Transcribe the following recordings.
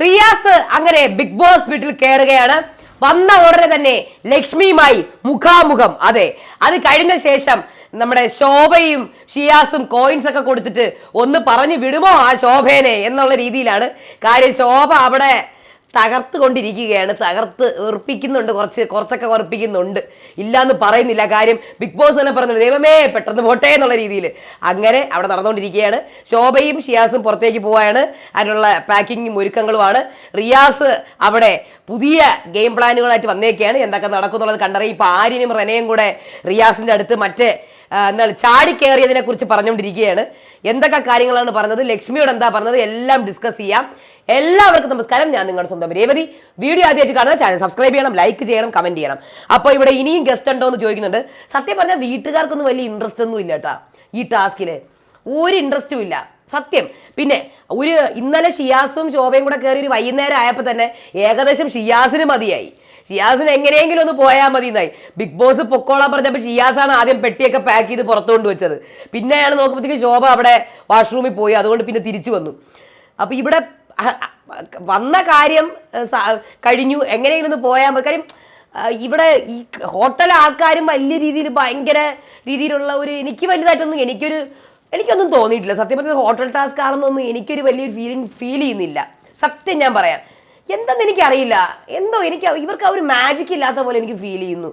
റിയാസ് അങ്ങനെ big boss വീട്ടിൽ കയറുകയാണ് വന്ന ഉടനെ തന്നെ ലക്ഷ്മിയുമായി മുഖാമുഖം. അതെ അത് കഴിഞ്ഞ ശേഷം നമ്മുടെ ശോഭയും ഷിയാസും കോയിൻസ് ഒക്കെ കൊടുത്തിട്ട് ഒന്ന് പറഞ്ഞു വിടുമോ ആ ശോഭേനെ എന്നുള്ള രീതിയിലാണ്. കാര്യം ശോഭ അവിടെ തകർത്ത് കൊണ്ടിരിക്കുകയാണ് തകർത്ത് ഉറപ്പിക്കുന്നുണ്ട് കുറച്ച് കുറച്ചൊക്കെ ഉറപ്പിക്കുന്നുണ്ട് ഇല്ലാന്ന് പറയുന്നില്ല. കാര്യം ബിഗ് ബോസ് തന്നെ പറഞ്ഞു ദൈവമേ പെട്ടെന്ന് പോട്ടെ എന്നുള്ള രീതിയിൽ അങ്ങനെ അവിടെ നടന്നുകൊണ്ടിരിക്കുകയാണ്. ശോഭയും ഷിയാസും പുറത്തേക്ക് പോവുകയാണ് അതിനുള്ള പാക്കിങ്ങും ഒരുക്കങ്ങളുമാണ്. റിയാസ് അവിടെ പുതിയ ഗെയിം പ്ലാനുകളായിട്ട് വന്നേക്കാണ്. എന്തൊക്കെ നടക്കുന്നുള്ളത് കണ്ടറിയും. ഇപ്പോൾ ആര്യനും റെനയും കൂടെ റിയാസിന്റെ അടുത്ത് മറ്റേ എന്താണ് ചാടിക്കേറിയതിനെ കുറിച്ച് പറഞ്ഞുകൊണ്ടിരിക്കുകയാണ്. എന്തൊക്കെ കാര്യങ്ങളാണ് പറഞ്ഞത്? ലക്ഷ്മിയോട് എന്താ പറഞ്ഞത്? എല്ലാം ഡിസ്കസ് ചെയ്യാം. എല്ലാവർക്കും നമസ്കാരം. ഞാൻ നിങ്ങളുടെ സ്വന്തം രേവതി. വീഡിയോ ആദ്യമായിട്ട് കാണുന്ന ചാനൽ സബ്സ്ക്രൈബ് ചെയ്യണം ലൈക്ക് ചെയ്യണം കമന്റ് ചെയ്യണം. അപ്പോൾ ഇവിടെ ഇനിയും ഗസ്റ്റ് ഉണ്ടോ എന്ന് ചോദിക്കുന്നുണ്ട്. സത്യം പറഞ്ഞാൽ വീട്ടുകാർക്കൊന്നും വലിയ ഇൻട്രസ്റ്റ് ഒന്നും ഇല്ല കേട്ടാ ഈ ടാസ്കിൽ ഒരു ഇൻട്രസ്റ്റും ഇല്ല. സത്യം. പിന്നെ ഒരു ഇന്നലെ ഷിയാസും ശോഭയും കൂടെ കയറി ഒരു വൈകുന്നേരം ആയപ്പോൾ തന്നെ ഏകദേശം ഷിയാസിന് മതിയായി. ഷിയാസിന് എങ്ങനെയെങ്കിലും ഒന്ന് പോയാൽ മതി എന്നായി ബിഗ് ബോസ് പൊക്കോളാൻ പറഞ്ഞപ്പോൾ ഷിയാസാണ് ആദ്യം പെട്ടിയൊക്കെ പാക്ക് ചെയ്ത് പുറത്തു കൊണ്ട് വെച്ചത് പിന്നെയാണ് നോക്കുമ്പോഴത്തേക്ക് ശോഭ അവിടെ വാഷ്റൂമിൽ പോയി. അതുകൊണ്ട് പിന്നെ തിരിച്ചു വന്നു. അപ്പോൾ ഇവിടെ വന്ന കാര്യം കഴിഞ്ഞു. എങ്ങനെയെങ്കിലും ഒന്ന് പോയാൽ കാര്യം ഇവിടെ ഈ ഹോട്ടൽ ആൾക്കാരും വലിയ രീതിയിൽ ഭയങ്കര രീതിയിലുള്ള ഒരു എനിക്ക് വലുതായിട്ടൊന്നും എനിക്കൊരു എനിക്കൊന്നും തോന്നിയിട്ടില്ല. സത്യം പറഞ്ഞാൽ ഹോട്ടൽ ടാസ്ക് ആണെന്നൊന്നും എനിക്കൊരു വലിയൊരു ഫീലിംഗ് ഫീൽ ചെയ്യുന്നില്ല. സത്യം ഞാൻ പറയാം. എന്തെന്ന് എനിക്കറിയില്ല. എന്തോ എനിക്ക് ഇവർക്ക് ആ ഒരു മാജിക് ഇല്ലാത്ത പോലെ എനിക്ക് ഫീൽ ചെയ്യുന്നു.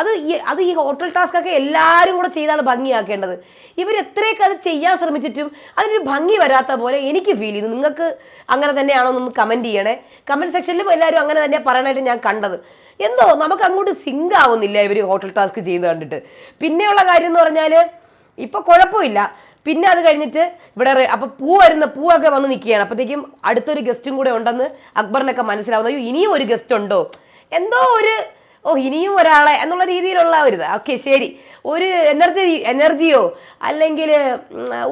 അത് ഈ അത് ഈ ഹോട്ടൽ ടാസ്ക് ഒക്കെ എല്ലാവരും കൂടെ ചെയ്താണ് ഭംഗിയാക്കേണ്ടത്. ഇവർ എത്രയൊക്കെ അത് ചെയ്യാൻ ശ്രമിച്ചിട്ടും അതിനൊരു ഭംഗി വരാത്ത പോലെ എനിക്ക് ഫീൽ ചെയ്തു. നിങ്ങൾക്ക് അങ്ങനെ തന്നെയാണോ എന്നൊന്ന് കമന്റ് ചെയ്യണേ. കമന്റ് സെക്ഷനിലും എല്ലാവരും അങ്ങനെ തന്നെ പറയണായിട്ട് ഞാൻ കണ്ടത്. എന്തോ നമുക്ക് അങ്ങോട്ട് സിങ്ക് ആവുന്നില്ല ഇവർ ഹോട്ടൽ ടാസ്ക് ചെയ്യുന്നത് കണ്ടിട്ട്. പിന്നെയുള്ള കാര്യം എന്ന് പറഞ്ഞാൽ ഇപ്പോൾ കുഴപ്പമില്ല. പിന്നെ അത് കഴിഞ്ഞിട്ട് ഇവിടെ അപ്പോൾ പൂ വരുന്ന പൂവൊക്കെ വന്ന് നിൽക്കുകയാണ്. അപ്പോഴത്തേക്കും അടുത്തൊരു ഗസ്റ്റും കൂടെ ഉണ്ടെന്ന് അക്ബറിനൊക്കെ മനസ്സിലാവുന്നു. അയ്യോ ഇനിയും ഒരു ഗസ്റ്റ് ഉണ്ടോ? എന്തോ ഒരു ഓ ഇനിയും ഒരാളെ എന്നുള്ള രീതിയിലുള്ള ഒരു ഇത്. ഓക്കെ ശരി. ഒരു എനർജി എനർജിയോ അല്ലെങ്കിൽ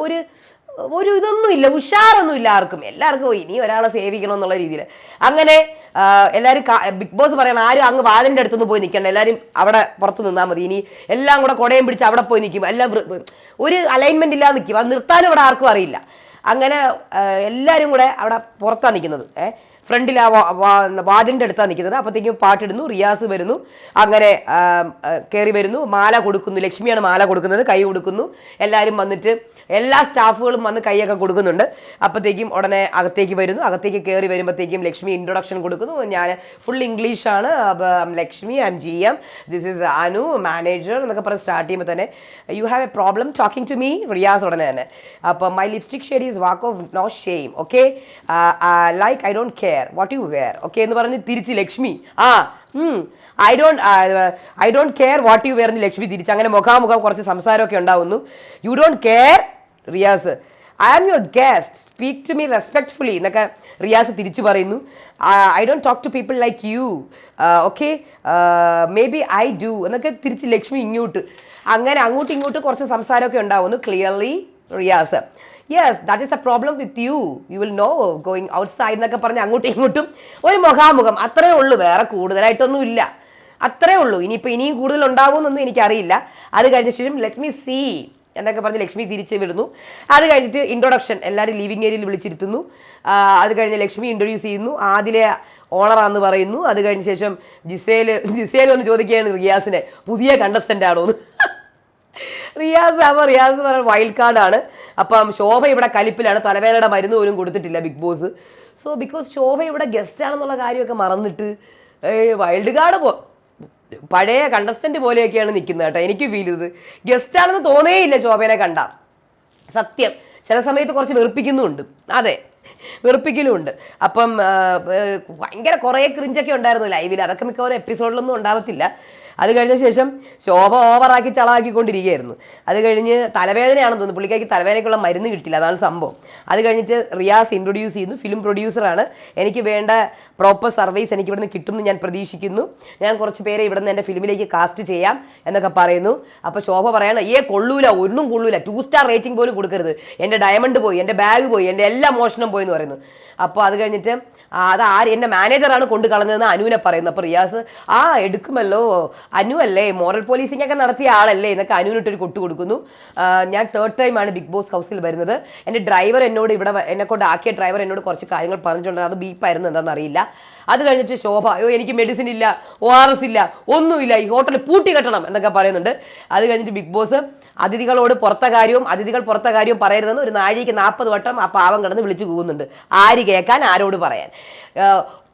ഒരു ഒരു ഇതൊന്നും ഇല്ല. ഉഷാറൊന്നും ഇല്ല ആർക്കും. എല്ലാവർക്കും ഓ, ഇനി ഒരാളെ സേവിക്കണം എന്നുള്ള രീതിയിൽ. അങ്ങനെ എല്ലാവരും ബിഗ് ബോസ് പറയണം ആരും അങ്ങ് വാതിന്റെ അടുത്തൊന്നും പോയി നിൽക്കണം എല്ലാവരും അവിടെ പുറത്ത് നിന്നാൽ മതി. ഇനി എല്ലാം കൂടെ കുടയും പിടിച്ച് അവിടെ പോയി നിൽക്കും. എല്ലാം ഒരു അലൈൻമെന്റ് ഇല്ലാതെ നിൽക്കും. അത് നിർത്താനും ഇവിടെ ആർക്കും അറിയില്ല. അങ്ങനെ എല്ലാവരും കൂടെ അവിടെ പുറത്താണ് നിൽക്കുന്നത്. ഏഹ് ഫ്രണ്ടിൽ ആ വാതിലിന്റെ അടുത്താണ് നിൽക്കുന്നത്. അപ്പോഴത്തേക്കും പാട്ടിടുന്നു റിയാസ് വരുന്നു. അങ്ങനെ കയറി വരുന്നു. മാല കൊടുക്കുന്നു. ലക്ഷ്മിയാണ് മാല കൊടുക്കുന്നത്. കൈ കൊടുക്കുന്നു എല്ലാവരും വന്നിട്ട് എല്ലാ സ്റ്റാഫുകളും വന്ന് കൈയൊക്കെ കൊടുക്കുന്നുണ്ട്. അപ്പോഴത്തേക്കും ഉടനെ അകത്തേക്ക് വരുന്നു. അകത്തേക്ക് കയറി വരുമ്പോഴത്തേക്കും ലക്ഷ്മി ഇൻട്രൊഡക്ഷൻ കൊടുക്കുന്നു. ഞാൻ ഫുൾ ഇംഗ്ലീഷാണ് Lakshmi I M G M this is Anu manager എന്നൊക്കെ പറഞ്ഞ് സ്റ്റാർട്ട് ചെയ്യുമ്പോൾ തന്നെ you have a problem talking to me Riyas ഉടനെ തന്നെ. അപ്പം my lipstick shade is walk of no shame okay like I don't care what you wear okay എന്ന് പറഞ്ഞ് തിരിച്ച് ലക്ഷ്മി. ആ I don't I don't care what you wear എന്ന് ലക്ഷ്മി തിരിച്ച്. അങ്ങനെ മുഖാമുഖം കുറച്ച് സംസാരമൊക്കെ ഉണ്ടാവുന്നു. You don't care Riyas. I am your guest speak to me respectfully എന്നൊക്കെ റിയാസ് തിരിച്ചു പറയുന്നു. I don't talk to people like you okay maybe I do എന്നൊക്കെ തിരിച്ച് ലക്ഷ്മി ഇങ്ങോട്ട്. അങ്ങനെ അങ്ങോട്ടും ഇങ്ങോട്ടും കുറച്ച് സംസാരമൊക്കെ ഉണ്ടാവുന്നു. Clearly Riyas. Yes that is a problem with you you will no going outside എന്നൊക്കെ പറഞ്ഞ് അങ്ങോട്ടും ഇങ്ങോട്ടും ഒരു മുഖാമുഖം. അത്രേ ഉള്ളൂ വേറെ കൂടുതലായിട്ടൊന്നും ഇല്ല. അത്രേ ഉള്ളൂ. ഇനിയിപ്പോൾ ഇനിയും കൂടുതൽ ഉണ്ടാവുമെന്നൊന്നും എനിക്കറിയില്ല. അത് കഴിഞ്ഞ ശേഷം ലെറ്റ് മീ സീ എന്നൊക്കെ പറഞ്ഞ് ലക്ഷ്മി തിരിച്ച് വിടുന്നു. അത് കഴിഞ്ഞിട്ട് ഇൻട്രൊഡക്ഷൻ എല്ലാവരും ലിവിങ് ഏരിയയിൽ വിളിച്ചിരുത്തുന്നു. അത് കഴിഞ്ഞ് ലക്ഷ്മി ഇൻട്രൊഡ്യൂസ് ചെയ്യുന്നു. ആദിലെ ഓണറാന്ന് പറയുന്നു. അത് കഴിഞ്ഞ ശേഷം ജിസേൽ ജിസേൽ ഒന്ന് ചോദിക്കുകയാണ് റിയാസിനെ. പുതിയ കണ്ടസ്റ്റന്റ് ആണോ എന്ന് റിയാസ് ആവുമ്പോൾ റിയാസ് പറഞ്ഞ വൈൽഡ് കാർഡാണ് അപ്പം ശോഭ ഇവിടെ കലിപ്പിലാണ്. തലവേദനയുടെ മരുന്ന് പോലും കൊടുത്തിട്ടില്ല Big Boss. So because Shobha ഇവിടെ ഗസ്റ്റ് ആണെന്നുള്ള കാര്യമൊക്കെ മറന്നിട്ട് വൈൽഡ് കാർഡ് പോ പഴയ കണ്ടസ്റ്റന്റ് പോലെയൊക്കെയാണ് നിൽക്കുന്നത് കേട്ടോ. എനിക്ക് ഫീൽ ചെയ്തത്. ഗസ്റ്റ് ആണെന്ന് തോന്നേയില്ല ശോഭനെ കണ്ട. സത്യം. ചില സമയത്ത് കുറച്ച് വെറുപ്പിക്കുന്നുമുണ്ട്. അതെ വെറുപ്പിക്കലുമുണ്ട്. അപ്പം ഭയങ്കര കുറേ ക്രിഞ്ചൊക്കെ ഉണ്ടായിരുന്നു ലൈവിൽ അതൊക്കെ മിക്കവാറും എപ്പിസോഡിലൊന്നും ഉണ്ടാവത്തില്ല. അത് കഴിഞ്ഞ ശേഷം ശോഭ ഓവറാക്കി ചളാക്കിക്കൊണ്ടിരിക്കുകയായിരുന്നു. അത് കഴിഞ്ഞ് തലവേദനയാണെന്ന് തോന്നുന്നു. പുള്ളിക്കാർക്ക് തലവേദനയ്ക്കുള്ള മരുന്ന് കിട്ടില്ല അതാണ് സംഭവം. അത് കഴിഞ്ഞിട്ട് റിയാസ് ഇൻട്രൊഡ്യൂസ് ചെയ്യുന്നു. ഫിലിം പ്രൊഡ്യൂസറാണ് എനിക്ക് വേണ്ട പ്രോപ്പർ സർവീസ് എനിക്ക് ഇവിടുന്ന് കിട്ടുമെന്ന് ഞാൻ പ്രതീക്ഷിക്കുന്നു. ഞാൻ കുറച്ച് പേരെ ഇവിടുന്ന് എന്റെ ഫിലിമിലേക്ക് കാസ്റ്റ് ചെയ്യാം എന്നൊക്കെ പറയുന്നു. അപ്പോൾ ശോഭ പറയണം ഏ കൊള്ളൂല. ഒന്നും കൊള്ളൂല. ടു സ്റ്റാർ റേറ്റിംഗ് പോലും കൊടുക്കരുത്. എന്റെ ഡയമണ്ട് പോയി എന്റെ ബാഗ് പോയി എന്റെ എല്ലാ മോഷണം പോയി എന്ന് പറയുന്നു. അപ്പോൾ അത് കഴിഞ്ഞിട്ട് അത് ആര് എന്റെ മാനേജറാണ് കൊണ്ടു കളഞ്ഞതെന്ന് അനുവിനെ പറയുന്നു. അപ്പോൾ റിയാസ് ആ എടുക്കുമല്ലോ. അനു അല്ലേ മോറൽ പോലീസിംഗ് ഒക്കെ നടത്തിയ ആളല്ലേ എന്നൊക്കെ അനുവിനിട്ടൊരു കൊട്ടു കൊടുക്കുന്നു. ഞാൻ തേർഡ് ടൈമാണ് ബിഗ് ബോസ് ഹൗസിൽ വരുന്നത്. എന്റെ ഡ്രൈവർ എന്നോട് ഇവിടെ എന്നെ കൊണ്ട് ആക്കിയ ഡ്രൈവർ എന്നോട് കുറച്ച് കാര്യങ്ങൾ പറഞ്ഞിട്ടുണ്ട്. അത് ബീപ്പായിരുന്നു എന്താണെന്ന് അറിയില്ല. അത് കഴിഞ്ഞിട്ട് ശോഭ അയ്യോ എനിക്ക് മെഡിസിൻ ഇല്ല ഒ ആർ എസ് ഇല്ല ഒന്നുമില്ല ഈ ഹോട്ടൽ പൂട്ടി കെട്ടണം എന്നൊക്കെ പറയുന്നുണ്ട്. അത് കഴിഞ്ഞിട്ട് ബിഗ് ബോസ് അതിഥികളോട് പുറത്തെ കാര്യവും അതിഥികൾ പുറത്തെ കാര്യവും പറയരുതെന്ന് ഒരു നാഴിക്ക് നാൽപ്പത് വട്ടം ആ പാവം കിടന്ന് വിളിച്ചു കൂവുന്നുണ്ട്. ആര് കേൾക്കാൻ ആരോട് പറയാൻ.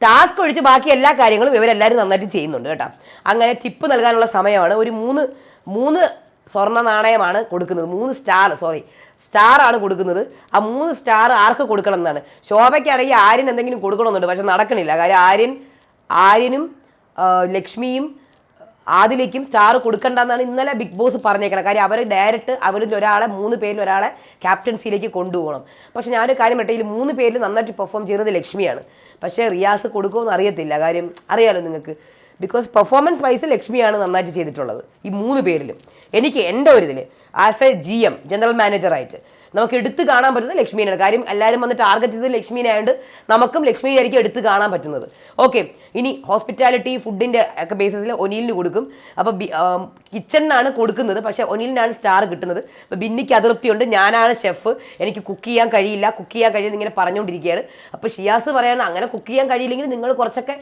ടാസ്ക് ഒഴിച്ച് ബാക്കി എല്ലാ കാര്യങ്ങളും ഇവരെല്ലാവരും നന്നായിട്ട് ചെയ്യുന്നുണ്ട് കേട്ടോ. അങ്ങനെ ടിപ്പ് നൽകാനുള്ള സമയമാണ്. ഒരു മൂന്ന് മൂന്ന് സ്വർണ നാണയമാണ് കൊടുക്കുന്നത്. മൂന്ന് സ്റ്റാർ സോറി സ്റ്റാർ ആണ് കൊടുക്കുന്നത്. ആ മൂന്ന് സ്റ്റാർ ആർക്ക് കൊടുക്കണം എന്നാണ്. ശോഭയ്ക്കാണെങ്കിൽ ആര്യൻ എന്തെങ്കിലും കൊടുക്കണമെന്നുണ്ട് പക്ഷെ നടക്കണില്ല. കാര്യം ആര്യൻ ആര്യനും ലക്ഷ്മിയും ആദിലേക്കും സ്റ്റാർ കൊടുക്കണ്ടെന്നാണ് ഇന്നലെ ബിഗ് ബോസ് പറഞ്ഞേക്കണം കാര്യം അവർ ഡയറക്റ്റ് അവരിൽ ഒരാളെ മൂന്ന് പേരിൽ ഒരാളെ ക്യാപ്റ്റൻസിയിലേക്ക് കൊണ്ടുപോകണം. പക്ഷെ ഞാനൊരു കാര്യം പറ്റേ മൂന്ന് പേരിൽ നന്നായിട്ട് പെർഫോം ചെയ്യുന്നത് ലക്ഷ്മിയാണ്. പക്ഷേ റിയാസ് കൊടുക്കുമെന്ന് അറിയത്തില്ല കാര്യം അറിയാലോ നിങ്ങൾക്ക്. ബിക്കോസ് പെർഫോമൻസ് വൈസ് ലക്ഷ്മിയാണ് നന്നായിട്ട് ചെയ്തിട്ടുള്ളത്. ഈ മൂന്ന് പേരിലും. എനിക്ക് എന്റെ ഒരു ഇതിൽ as a G M general മാനേജറായിട്ട് നമുക്ക് എടുത്തു കാണാൻ പറ്റുന്നത് ലക്ഷ്മീനാണ് കാര്യം എല്ലാവരും വന്ന് ടാർഗറ്റ് ചെയ്ത് ലക്ഷ്മീനെ ആയതുകൊണ്ട് നമുക്കും ലക്ഷ്മിയായിരിക്കും എടുത്ത് കാണാൻ പറ്റുന്നത്. ഓക്കെ ഇനി ഹോസ്പിറ്റാലിറ്റി ഫുഡിന്റെ ഒക്കെ ബേസിസിൽ ഒനിലിന് കൊടുക്കും. അപ്പോൾ കിച്ചണിനാണ് കൊടുക്കുന്നത്. പക്ഷേ ഒനീലിനാണ് സ്റ്റാർ കിട്ടുന്നത്. അപ്പോൾ ബിന്നിക്ക് അതൃപ്തിയുണ്ട്. ഞാനാണ് ഷെഫ് എനിക്ക് കുക്ക് ചെയ്യാൻ കഴിയില്ല. കുക്ക് ചെയ്യാൻ കഴിയുന്ന ഇങ്ങനെ പറഞ്ഞുകൊണ്ടിരിക്കുകയാണ്. അപ്പോൾ ഷിയാസ് പറയണം അങ്ങനെ കുക്ക് ചെയ്യാൻ കഴിയില്ലെങ്കിൽ നിങ്ങൾ കുറച്ചൊക്കെ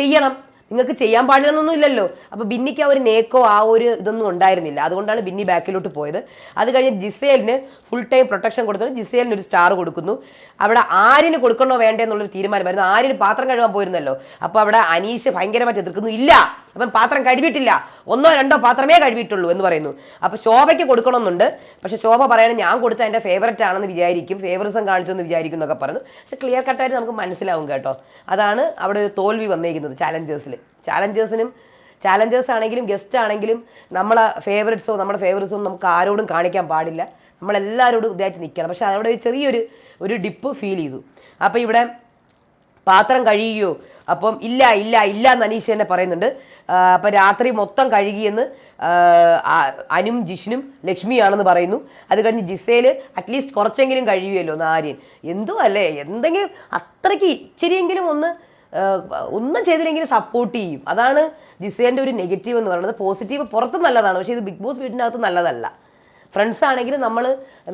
ചെയ്യണം. നിങ്ങൾക്ക് ചെയ്യാൻ പാടില്ലെന്നൊന്നും ഇല്ലല്ലോ. അപ്പോൾ ബിന്നിക്ക് ആ ഒരു നേക്കോ ആ ഒരു ഇതൊന്നും ഉണ്ടായിരുന്നില്ല. അതുകൊണ്ടാണ് ബിന്നി ബാക്കിലോട്ട് പോയത്. അത് കഴിഞ്ഞ് ജിസേലിന് ഫുൾ ടൈം പ്രൊട്ടക്ഷൻ കൊടുത്തു. ജിസേലിന് ഒരു സ്റ്റാർ കൊടുക്കുന്നു. അവിടെ ആരിന് കൊടുക്കണോ വേണ്ടേ എന്നുള്ളൊരു തീരുമാനമായിരുന്നു. ആരിന് പാത്രം കഴുകാൻ പോയിരുന്നല്ലോ. അപ്പോൾ അവിടെ അനീഷ് ഭയങ്കരമായിട്ട് എതിർക്കുന്നു. ഇല്ല! അവൻ പാത്രം കഴുകിയിട്ടില്ല. ഒന്നോ രണ്ടോ പാത്രമേ കഴുകിയിട്ടുള്ളൂ എന്ന് പറയുന്നു. അപ്പോൾ ശോഭയ്ക്ക് കൊടുക്കണമെന്നുണ്ട്. പക്ഷേ ശോഭ പറയണം ഞാൻ കൊടുത്ത എന്റെ ഫേവററ്റ് ആണെന്ന് വിചാരിക്കും. ഫേവറിസം കാണിച്ചെന്ന് വിചാരിക്കും എന്നൊക്കെ പറഞ്ഞു പക്ഷെ ക്ലിയർ കട്ടായിട്ട് നമുക്ക് മനസ്സിലാവും കേട്ടോ. അതാണ് അവിടെ ഒരു തോൽവി വന്നിരിക്കുന്നത് ചാലഞ്ചേഴ്സിൽ ചാലഞ്ചേഴ്സിനും ചാലഞ്ചേഴ്സ് ആണെങ്കിലും ഗസ്റ്റ് ആണെങ്കിലും നമ്മളെ ഫേവററ്റ്സോ നമ്മുടെ ഫേവററ്റ്സോ നമുക്ക് ആരോടും കാണിക്കാൻ പാടില്ല. നമ്മളെല്ലാവരോടും ഇതായിട്ട് നിൽക്കണം. പക്ഷെ അവിടെ ഒരു ചെറിയൊരു ഒരു ഡിപ്പ് ഫീൽ ചെയ്തു. അപ്പോൾ ഇവിടെ പാത്രം കഴിയുകയോ അപ്പം ഇല്ല ഇല്ല ഇല്ല എന്ന് അനീഷ് തന്നെ പറയുന്നുണ്ട്. അപ്പം രാത്രി മൊത്തം കഴുകിയെന്ന് അനും ജിഷിനും ലക്ഷ്മിയാണെന്ന് പറയുന്നു. അത് കഴിഞ്ഞ് ജിസേൽ അറ്റ്ലീസ്റ്റ് കുറച്ചെങ്കിലും കഴിയുമല്ലോ നാര്യൻ എന്തോ അല്ലേ? എന്തെങ്കിലും അത്രയ്ക്ക് ഇച്ചിരിയെങ്കിലും ഒന്ന് ഒന്നും ചെയ്തില്ലെങ്കിലും സപ്പോർട്ട് ചെയ്യും. അതാണ് ജിസേലിന്റെ ഒരു നെഗറ്റീവ് എന്ന് പറയുന്നത്. പോസിറ്റീവ് പുറത്ത് നല്ലതാണ്. പക്ഷേ ഇത് ബിഗ് ബോസ് വീടിനകത്ത് നല്ലതല്ല. ഫ്രണ്ട്സ് ആണെങ്കിൽ നമ്മൾ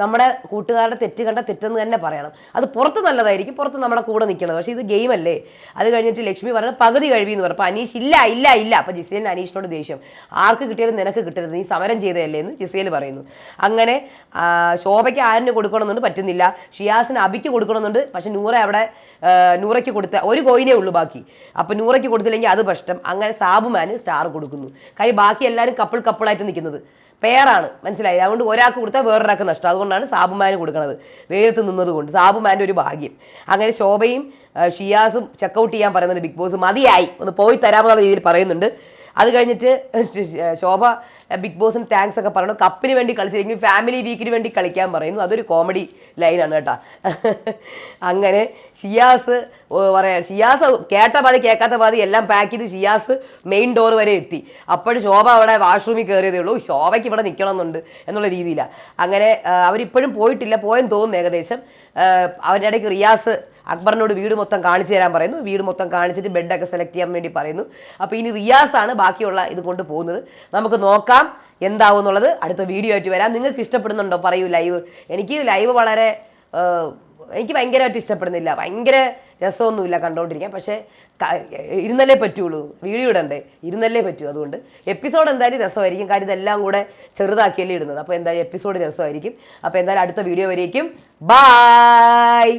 നമ്മുടെ കൂട്ടുകാരുടെ തെറ്റ് കണ്ട തെറ്റെന്ന് തന്നെ പറയണം. അത് പുറത്ത് നല്ലതായിരിക്കും പുറത്ത് നമ്മുടെ കൂടെ നിൽക്കണത്. പക്ഷേ ഇത് ഗെയിം അല്ലേ? അത് കഴിഞ്ഞിട്ട് ലക്ഷ്മി പറഞ്ഞത് പകുതി കഴിവി എന്ന് പറഞ്ഞു. അപ്പോൾ അനീഷ് ഇല്ല ഇല്ല ഇല്ല. അപ്പോൾ ജിസേലിന് അനീഷിനോട് ദേഷ്യം. ആർക്ക് കിട്ടിയാലും നിനക്ക് കിട്ടരുത്. നീ സമരം ചെയ്തതല്ലേ? എന്ന് ജിസേൽ പറയുന്നു. അങ്ങനെ ശോഭയ്ക്ക് ആരിന് കൊടുക്കണമെന്നുണ്ട്? പറ്റുന്നില്ല. ഷിയാസിന് അബിക്ക് കൊടുക്കണമെന്നുണ്ട്. പക്ഷെ നൂറ അവിടെ നൂറയ്ക്ക് കൊടുത്ത ഒരു കോയിനേ ഉള്ളൂ ബാക്കി. അപ്പോൾ നൂറയ്ക്ക് കൊടുത്തില്ലെങ്കിൽ അത് പ്രശ്നം. അങ്ങനെ സാബുമാന് സ്റ്റാർ കൊടുക്കുന്നു. കാര്യം ബാക്കി എല്ലാവരും കപ്പിൾ കപ്പിളായിട്ട് നിൽക്കുന്നത്. പെയറാണ് മനസ്സിലായി അതുകൊണ്ട് ഒരാൾക്ക് കൊടുത്താൽ വേറൊരാൾക്ക് നഷ്ടം. അതുകൊണ്ടാണ് സാബുമാന് കൊടുക്കുന്നത് വേദത്ത് നിന്നതുകൊണ്ട്. സാബുമാന്റെ ഒരു ഭാഗ്യം. അങ്ങനെ ശോഭയും ഷിയാസും ചെക്കൗട്ട് ചെയ്യാൻ പറയുന്നുണ്ട് ബിഗ് ബോസ്. മതിയായി. ഒന്ന് പോയി തരാമെന്നുള്ള രീതിയിൽ പറയുന്നുണ്ട്. അത് കഴിഞ്ഞിട്ട് ശോഭ ബിഗ് ബോസിന് താങ്ക്സ് ഒക്കെ പറയണം. കപ്പിന് വേണ്ടി കളിച്ചില്ലെങ്കിൽ ഫാമിലി വീക്കിന് വേണ്ടി കളിക്കാൻ പറയുന്നു. അതൊരു കോമഡി ലൈനാണ് കേട്ടോ. അങ്ങനെ ഷിയാസ് പറയാം ഷിയാസ് കേട്ട പാതി കേൾക്കാത്ത പാതി എല്ലാം പാക്ക് ചെയ്ത് ഷിയാസ് മെയിൻ ഡോർ വരെ എത്തി. അപ്പോഴും ശോഭ അവിടെ വാഷ്റൂമിൽ കയറിയതേ ഉള്ളൂ. ശോഭയ്ക്ക് ഇവിടെ നിൽക്കണമെന്നുണ്ട് എന്നുള്ള രീതിയിലാണ് അങ്ങനെ അവരിപ്പോഴും പോയിട്ടില്ല. പോയെന്ന് തോന്നുന്നു ഏകദേശം. അവരുടെ ഇടയ്ക്ക് റിയാസ് അക്ബറിനോട് വീട് മൊത്തം കാണിച്ചു തരാൻ പറയുന്നു. വീട് മൊത്തം കാണിച്ചിട്ട് ബെഡൊക്കെ സെലക്ട് ചെയ്യാൻ വേണ്ടി പറയുന്നു. അപ്പോൾ ഇനി റിയാസ് ആണ് ബാക്കിയുള്ള ഇത് കൊണ്ട് പോകുന്നത്. നമുക്ക് നോക്കാം എന്താവും എന്നുള്ളത് അടുത്ത വീഡിയോ ആയിട്ട് വരാം. നിങ്ങൾക്ക് ഇഷ്ടപ്പെടുന്നുണ്ടോ? പറയൂ ലൈവ്. എനിക്ക് ലൈവ് വളരെ എനിക്ക് ഭയങ്കരമായിട്ട് ഇഷ്ടപ്പെടുന്നില്ല. ഭയങ്കര രസമൊന്നുമില്ല കണ്ടുകൊണ്ടിരിക്കാൻ പക്ഷേ ഇരുന്നല്ലേ പറ്റുള്ളൂ. വീഡിയോ ഇടണ്ടേ? ഇരുന്നല്ലേ പറ്റൂ അതുകൊണ്ട്. എപ്പിസോഡ് എന്തായാലും രസമായിരിക്കും. കാര്യം ഇതെല്ലാം കൂടെ ചെറുതാക്കിയല്ലേ ഇടുന്നത്. അപ്പോൾ എന്തായാലും എപ്പിസോഡ് രസമായിരിക്കും. അപ്പോൾ എന്തായാലും അടുത്ത വീഡിയോ വരേക്കും. ബായ്